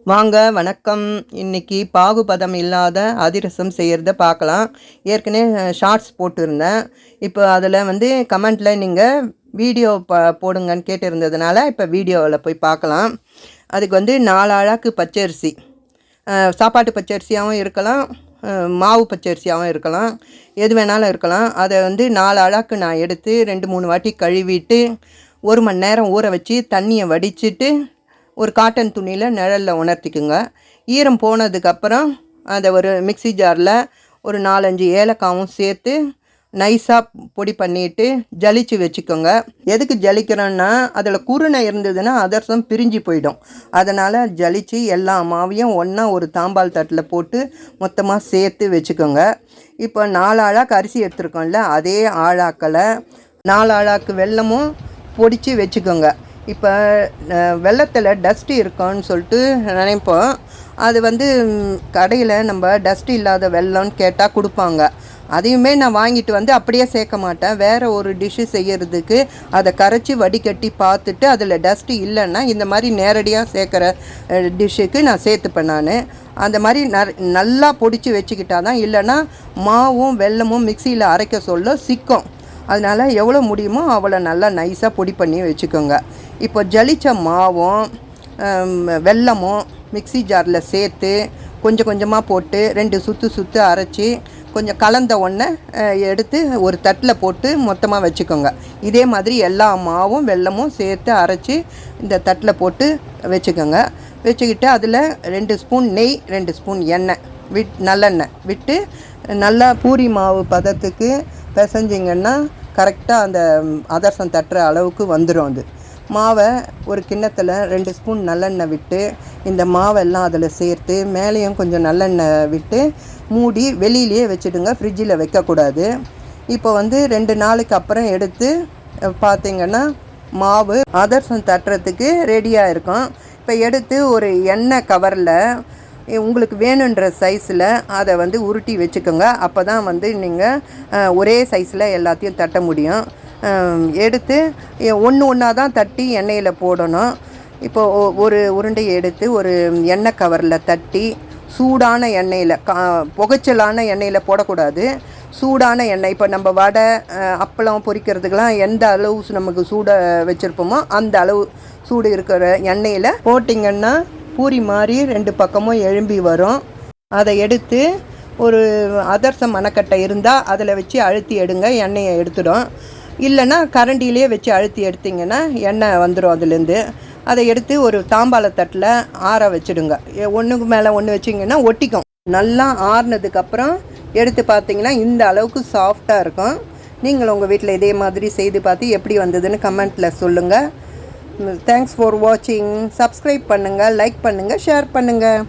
வாங்க வணக்கம். இன்னைக்கு பாகுபதம் இல்லாத அதிரசம் செய்கிறத பார்க்கலாம் ஏற்கனவே ஷார்ட்ஸ் போட்டிருந்தேன். இப்போ அதில் வந்து கமெண்ட்டில் நீங்கள் வீடியோ ப போடுங்கன்னு கேட்டிருந்ததுனால இப்போ வீடியோவில் போய் பார்க்கலாம் அதுக்கு வந்து நாலு அழாக்கு பச்சரிசி சாப்பாட்டு பச்சரிசியாகவும் இருக்கலாம். மாவு பச்சரிசியாகவும் இருக்கலாம். எது வேணாலும் இருக்கலாம். அதை வந்து நாலு அழாக்கு நான் எடுத்து ரெண்டு மூணு வாட்டி கழுவிட்டு ஒரு மணி நேரம் ஊற வச்சு தண்ணியை வடிச்சிட்டு ஒரு காட்டன் துணியில் நிழலில் உணர்த்திக்குங்க. ஈரம் போனதுக்கப்புறம் அதை ஒரு மிக்ஸி ஜாரில் ஒரு நாலஞ்சு ஏலக்காவும் சேர்த்து நைஸாக பொடி பண்ணிட்டு ஜலிச்சு வச்சுக்கோங்க. எதுக்கு ஜலிக்கிறோன்னா அதில் குருணை இருந்ததுன்னா அதர்சம் பிரிஞ்சு போயிடும். அதனால் ஜலிச்சு எல்லா மாவையும் ஒன்றா ஒரு தாம்பால் தட்டில் போட்டு மொத்தமாக சேர்த்து வச்சுக்கோங்க. இப்போ நாலு ஆழாக்கு அரிசி எடுத்துருக்கோம்ல அதே ஆழாக்களை நாலு ஆழாக்கு வெல்லமும் பொடிச்சு வச்சுக்கோங்க. இப்போ வெள்ளத்தில் டஸ்ட் இருக்கும்னு சொல்லிட்டு நினைப்போம். அது வந்து கடையில் நம்ம டஸ்ட் இல்லாத வெள்ளம்னு கேட்டால் கொடுப்பாங்க. அதையுமே நான் வாங்கிட்டு வந்து அப்படியே சேர்க்க மாட்டேன். வேறு ஒரு டிஷ்ஷு செய்யறதுக்கு அதை கரைச்சி வடிகட்டி பார்த்துட்டு அதில் டஸ்ட்டு இல்லைன்னா இந்த மாதிரி நேரடியாக சேர்க்குற டிஷ்ஷுக்கு நான் சேர்த்துப்பேன் நான். அந்த மாதிரி ந நல்லா பொடிச்சு வச்சுக்கிட்டா தான் இல்லைன்னா மாவும் வெல்லமும் மிக்சியில் அரைக்க சொல்ல சிக்கும். அதனால் எவ்வளோ முடியுமோ அவ்வளோ நல்லா நைஸாக பொடி பண்ணி வச்சுக்கோங்க. இப்போ ஜலிச்ச மாவும் வெல்லமும் மிக்ஸி ஜாரில் சேர்த்து கொஞ்சம் கொஞ்சமாக போட்டு ரெண்டு சுற்று சுற்று அரைச்சி கொஞ்சம் கலந்த ஒன்றை எடுத்து ஒரு தட்டில் போட்டு மொத்தமாக வச்சுக்கோங்க. இதே மாதிரி எல்லா மாவும் வெல்லமும் சேர்த்து அரைச்சி இந்த தட்டில் போட்டு வச்சுக்கோங்க. வச்சுக்கிட்டு அதில் ரெண்டு ஸ்பூன் நெய் ரெண்டு ஸ்பூன் எண்ணெய் விட் நல்லெண்ணெய் விட்டு நல்லா பூரி மாவு பதத்துக்கு பிசைஞ்சிங்கன்னா கரெக்டாக அந்த அதர்சம் தட்டுற அளவுக்கு வந்துடும் அது. மாவை ஒரு கிண்ணத்தில் ரெண்டு ஸ்பூன் நல்லெண்ணெய் விட்டு இந்த மாவெல்லாம் அதில் சேர்த்து மேலேயும் கொஞ்சம் நல்லெண்ணெய் விட்டு மூடி வெளியிலேயே வச்சுடுங்க ஃப்ரிட்ஜில் வைக்கக்கூடாது. இப்போ வந்து ரெண்டு நாளுக்கு அப்புறம் எடுத்து பார்த்திங்கன்னா மாவு அதர்சம் தட்டுறதுக்கு ரெடியாக இருக்கும். இப்போ எடுத்து ஒரு எண்ணெய் கவரில் உங்களுக்கு வேணுன்ற சைஸில் அதை வந்து உருட்டி வச்சுக்கோங்க. அப்போ தான் வந்து நீங்கள் ஒரே சைஸில் எல்லாத்தையும் தட்ட முடியும். எடுத்து ஒன்று ஒன்றா தான் தட்டி எண்ணெயில் போடணும். இப்போ ஒ- ஒரு உருண்டையை எடுத்து ஒரு எண்ணெய் கவரில் தட்டி சூடான எண்ணெயில் கா புகைச்சலான எண்ணெயில் போடக்கூடாது. சூடான எண்ணெய் இப்போ நம்ம வடை அப்பளம் பொரிக்கிறதுக்கெலாம் எந்த அளவு நமக்கு சூட வச்சுருப்போமோ அந்த அளவு சூடு இருக்கிற எண்ணெயில் போட்டிங்கன்னா பூரி மாதிரி ரெண்டு பக்கமும் எழும்பி வரும். அதை எடுத்து ஒரு அதர்சம் மணக்கட்டை இருந்தால் அதில் வச்சு அழுத்தி எடுங்க எண்ணெயை எடுத்துடும். இல்லைன்னா கரண்டியிலே வச்சு அழுத்தி எடுத்திங்கன்னா எண்ணெய் வந்துடும் அதுலேருந்து. அதை எடுத்து ஒரு தாம்பாள தட்டில் ஆற வச்சுடுங்க. ஒன்றுக்கு மேலே ஒன்று வச்சிங்கன்னா ஒட்டிக்கும். நல்லா ஆறுனதுக்கப்புறம் எடுத்து பார்த்தீங்கன்னா இந்த அளவுக்கு சாஃப்டாக இருக்கும். நீங்கள் உங்கள் வீட்டில் இதே மாதிரி செய்து பார்த்து எப்படி வந்ததுன்னு கமெண்ட்டில் சொல்லுங்கள் தேங்க்ஸ் ஃபார் வாட்சிங் சப்ஸ்கிரைப் பண்ணுங்கள் லைக் பண்ணுங்கள் ஷேர் பண்ணுங்கள்